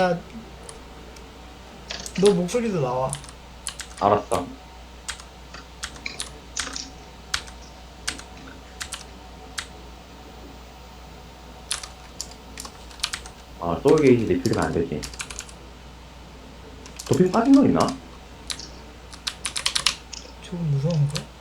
나 너 목소리도 나와. 알았어. 아, 소울 게이지 리필이면 안 되지. 도핑 빠진 거 있나? 조금 무서운 거.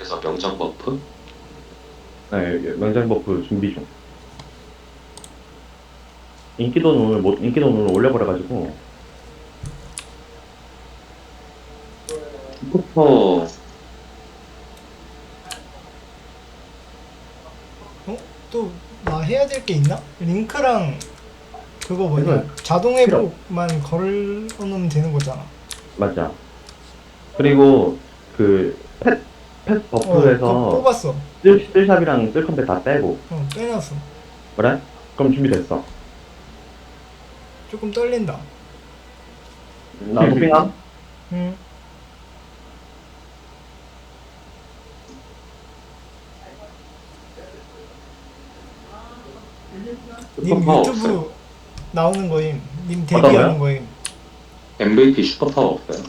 그 상태에서 명장 버프? 네, 명장 버프 준비 중. 인기도는 오늘 못, 인기도는 오늘 올려버려가지고. 슈퍼 어? 또나 해야 될 게 있나? 링크랑 그거 뭐냐? 이건 자동 회복만 걸어놓으면 되는 거잖아. 맞아. 그리고, 그, 펫, 펫 어, 버프에서 뽑았어. 쓸, 쓸샵이랑 쓸컴백 다 빼고. 어, 빼놨어. 그래? 그럼 준비됐어. 조금 떨린다. 나 도핑함? 응. 님 슈퍼파워 유튜브. 나오는 거임. 님 어떤 데뷔하는? 거임. MVP 슈퍼파워 없어요?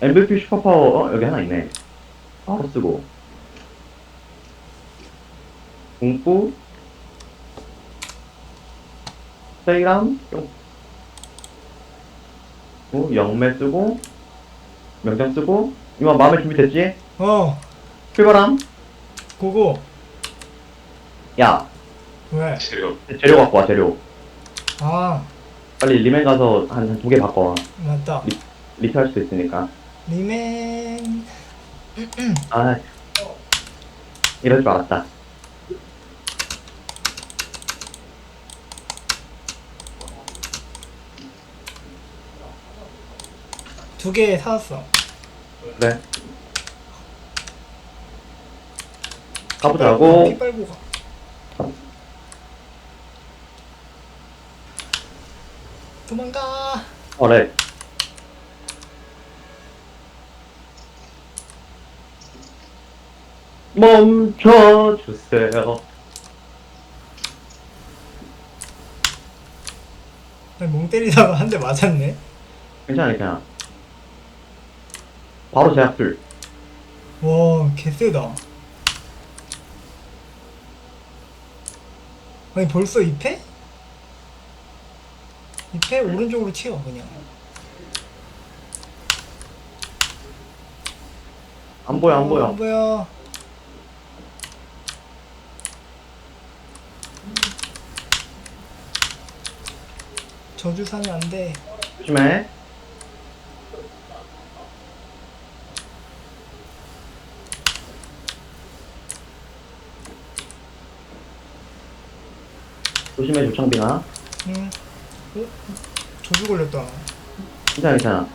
MVP 슈퍼파워, 어, 여기 하나 있네. 바로 쓰고. 공부, 세이람, 뿅. 어, 영매 쓰고, 명장 쓰고, 이거 마음에 준비 됐지? 어, 출발함? 그거 야, 왜? 재료 재료 갖고 와, 재료. 아, 빨리 리맨 가서 한 두 개 바꿔 와. 맞다. 리트할 수도 있으니까. 리맨 아, 이럴 줄 알았다. 두 개 사왔어. 그래. 가보자고. 피 빨고 가. 도망가. 어래. 멈춰주세요. 멍 때리다가 한 대 맞았네. 괜찮아, 괜찮아. 바로 제압술. 와, 개쎄다. 아니 벌써 2패? 2패 오른쪽으로 튀어 그냥. 안 보여, 안 어, 보여. 안 보여. 저주 사면 안 돼. 조심해. 조심해, 조창빈아. 응. 어? 저주 걸렸다. 괜찮아, 괜찮아.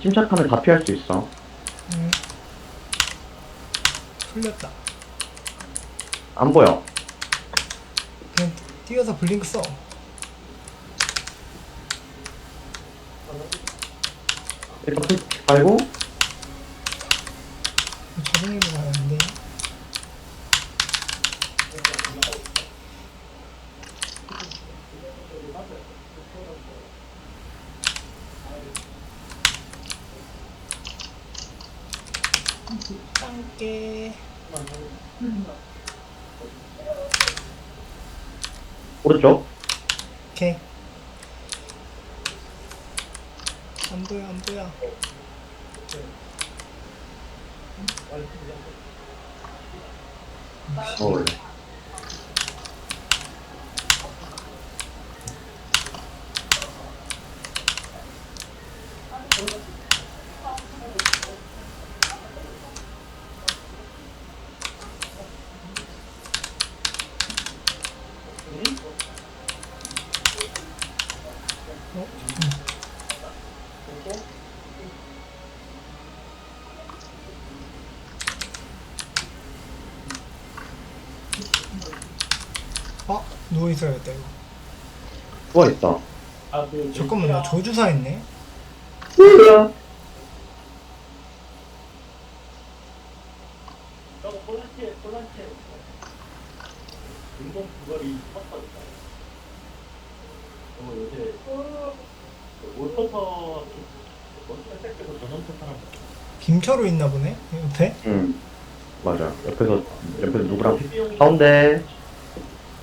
침착하면 다 피할 수 있어. 응. 풀렸다. 안 보여. 뛰어서 블링크 써. 풀 깔고, 가는데. 땅게 오른쪽. 오케이. 안 보여 안 보여. 어, 원 아 누워 있어야겠다 이거. 누가 있다. 잠깐만 나 저주사 있네. 뭐야? 김철우 있나 보네 옆에 응. 맞아. 옆에서, 옆에서 누구랑. 가운데.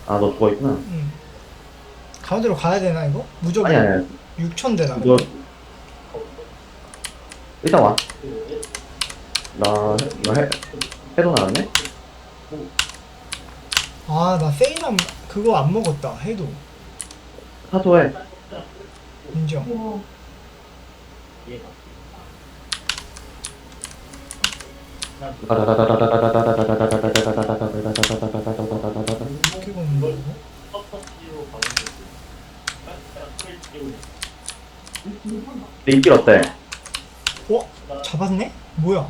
아, 너 죽어 있구나. 응. 가운데로 가야 되나 이거 무조건 아니, 아니, 6천 되나 이거. 일단 와. 나, 나 해, 해도 나왔네? 아나 세이남 그거 안 먹었다 해도 사소해. 인정. 어떻게 보는 거야? 근데 이길 어때? 어? 잡았네? 뭐야?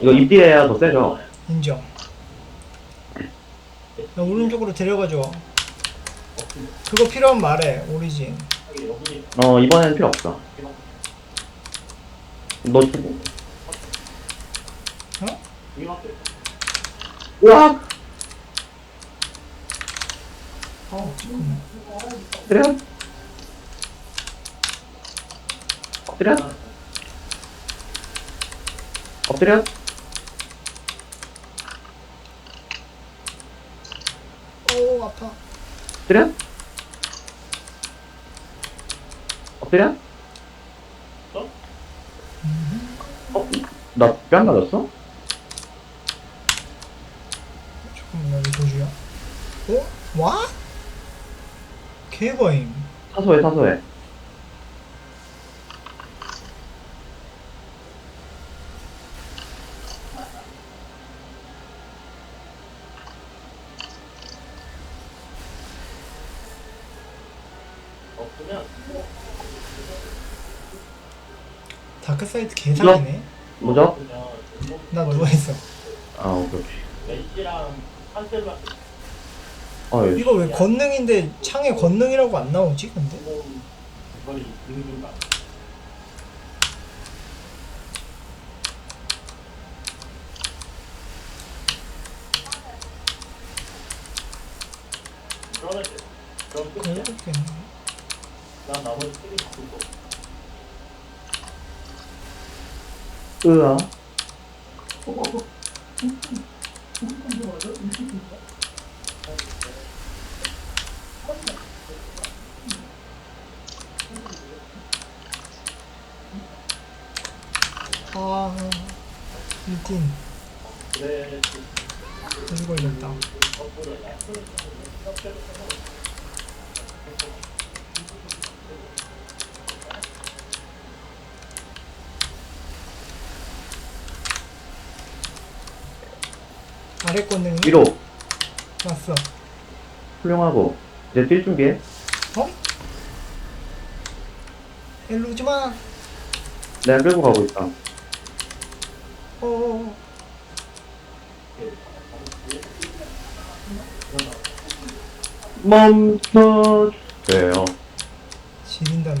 이거 입딜해야 더 세죠? 인정. 나 오른쪽으로 데려가줘. 그거 필요하면 말해 오리진. 어 이번에는 필요 없어. 너 어? 우와! 어 잠깐만 엎드려? 엎드려? 엎드려? 엎드려? 어? 어? 나뺨 맞았어? 조금만 도주야. 어? 와? 개버임. 사소해, 사소해. 사이트 개사이네 뭐죠? 나 누워있어. 아 오케이 오케이 아 예. 이거 왜 권능인데 창에 권능이라고 안 나오지 근데? 그렇겠네. 나 나머지 틀이 바꿀 거. 으아. 아, 1등. 그리고 이겼다. 아래 권능이 1호 왔어. 훌륭하고. 이제 뛸 준비해? 어? 일로 오지마. 내가 끌고 가고 있다 어어어. 어. 멈춰주세요. 지린다며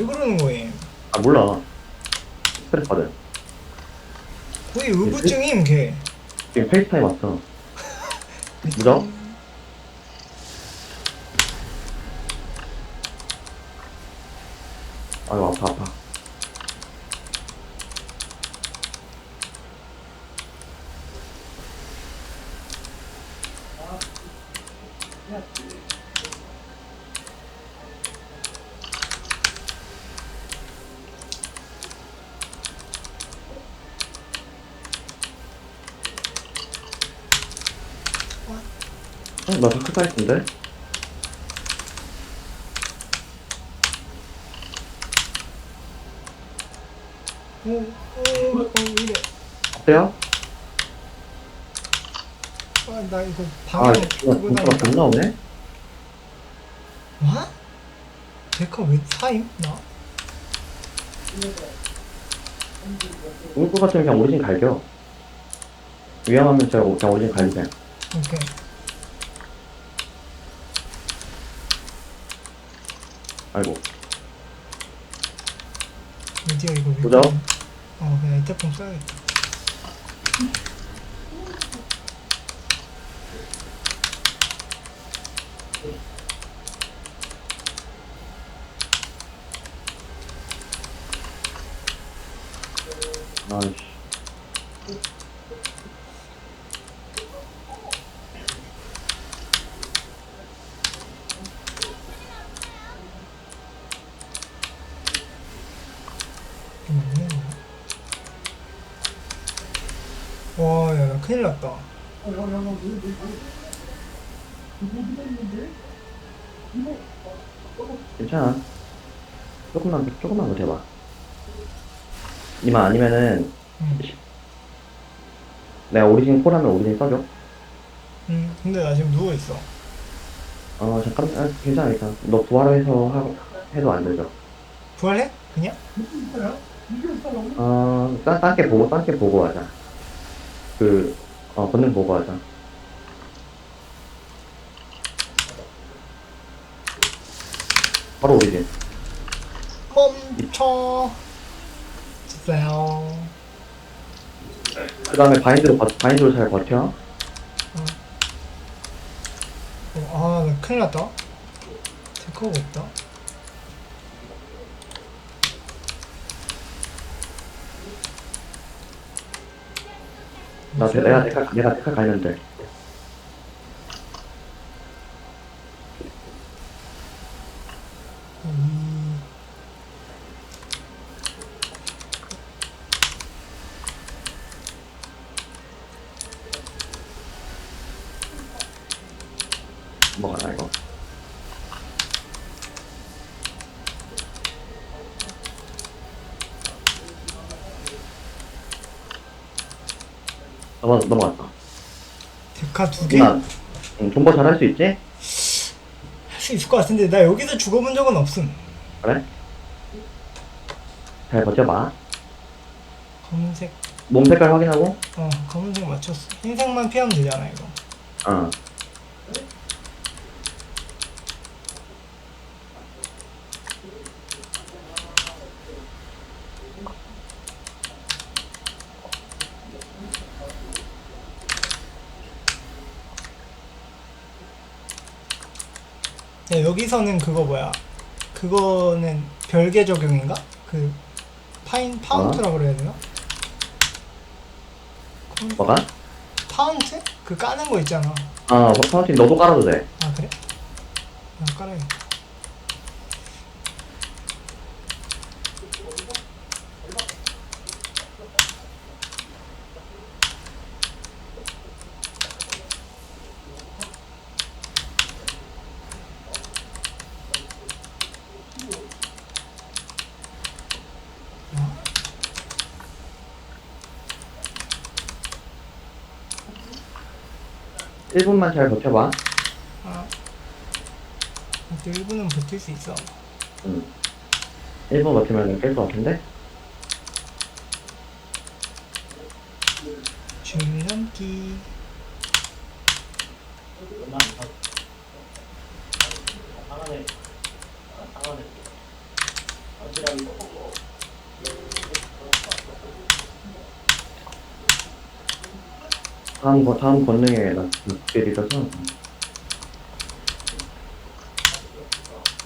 왜 그러는 거임? 아 몰라. 스트레스 받아요. 거의 의부증임 걔. 네, 지금 페이스타임 왔어. 무적 아유 아파 아파. 오, 오, 오, 이래. 어때요? 아, 나 이거 아, 방향 이거 그거 공수가 다니다 겁나 오네? 와? 데카 왜 사임? 나? 울것 같으면 그냥 오리진 갈겨. 위험하면 제가 오- 그냥 오리진 갈리세요. 오케이. 아이고. 어디야 이거 왜? 보자. 어, 그냥 이태폰 써야겠다. 아이씨. 좀 없네. 와, 야, 나 큰일 났다. 괜찮아. 조금만, 조금만 더 해봐. 이만 아니면은, 응. 내가 오리진 콜하면 오리진 써줘. 응. 근데 나 지금 누워 있어. 어, 잠깐, 아, 괜찮아, 괜찮아. 너 부활 해서 하, 해도 안 되죠. 부활해? 그냥? 어, 딴, 딴게 보고, 딴게 보고 하자. 그, 어, 권능 보고 하자. 바로 오리진. 멈춰. 주세요. 그 다음에 바인드로, 버- 바인드로 잘 버텨. 어, 아, 나 큰일 났다. 데카가 없다. 나, 대- 내가, 내가, 내가 데카 가면 돼. 음, 뭐가 나, 이거. 넘어, 넘어갔다. 데카 두 개? 할 응, 존버 잘할 수 있지? 수 있을 것 같은데 나 여기서 죽어본 적은 없음. 그래? 잘 버텨봐. 검은색, 몸 색깔 확인하고, 어, 검은색 맞췄어. 흰색만 피하면 되잖아 이거. 어. 야, 여기서는 그거 뭐야? 그거는 별개 적용인가? 그 파인 파운트라 그래야 되나? 그 뭐가? 파운트? 그 까는 거 있잖아. 아, 파운틴 너도 깔아도 돼. 아 그래? 그냥 깔아야겠다. 일분만 잘 버텨봐. 아, 또 1분은 버틸 수 있어. 응. 1분 버티면 깰것 같은데? 줄넘기. 다음, 거- 다음 권능에 나 때리려서.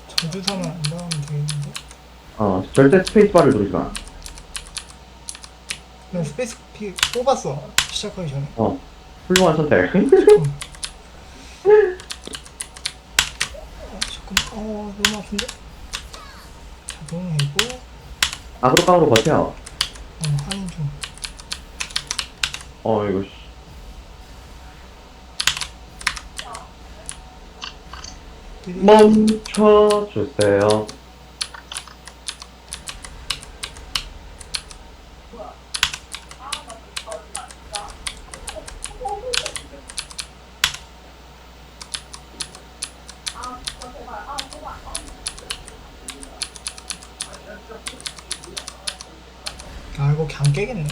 저주사만 안 나오면 되겠는데? 어, 절대 스페이스바를 누르지 마. 난 스페이스 피 뽑았어. 시작하기 전에. 어, 훌륭한 선택. 어, 잠깐만. 어, 너무 아픈데? 자동해고. 아그로깡으로 버텨. 어, 하는 중. 어, 이거, 씨. 멈춰 주세요. 아 이거 그냥 깨겠네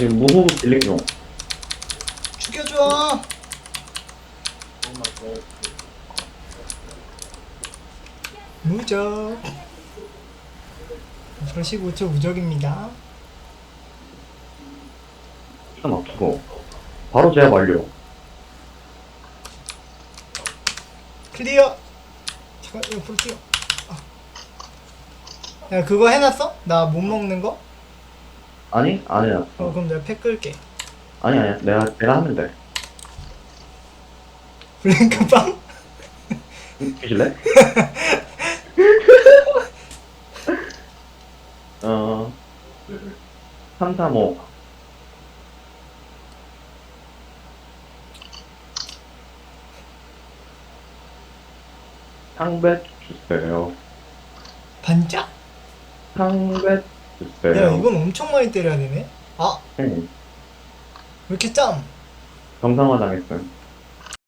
아직 무호흡 딜링 중. 죽여줘 무적 45초 무적입니다 시간 없고. 바로 제압 완료. 클리어 잠깐 옆으로 뛰어 아. 야 그거 해놨어? 나 못 먹는 거? 아니? 안 해놨어. 어 그럼 내가 팩 끌게 아니, 아니. 내가, 내가 하면 돼. 블랭크빵? 주실래? 어, 3, 3, 5. 상배 주세요. 반짝? 상배 주세요. 야 이건 엄청 많이 때려야 되네 아! 응. 왜 이렇게 짬? 정상화 당했음.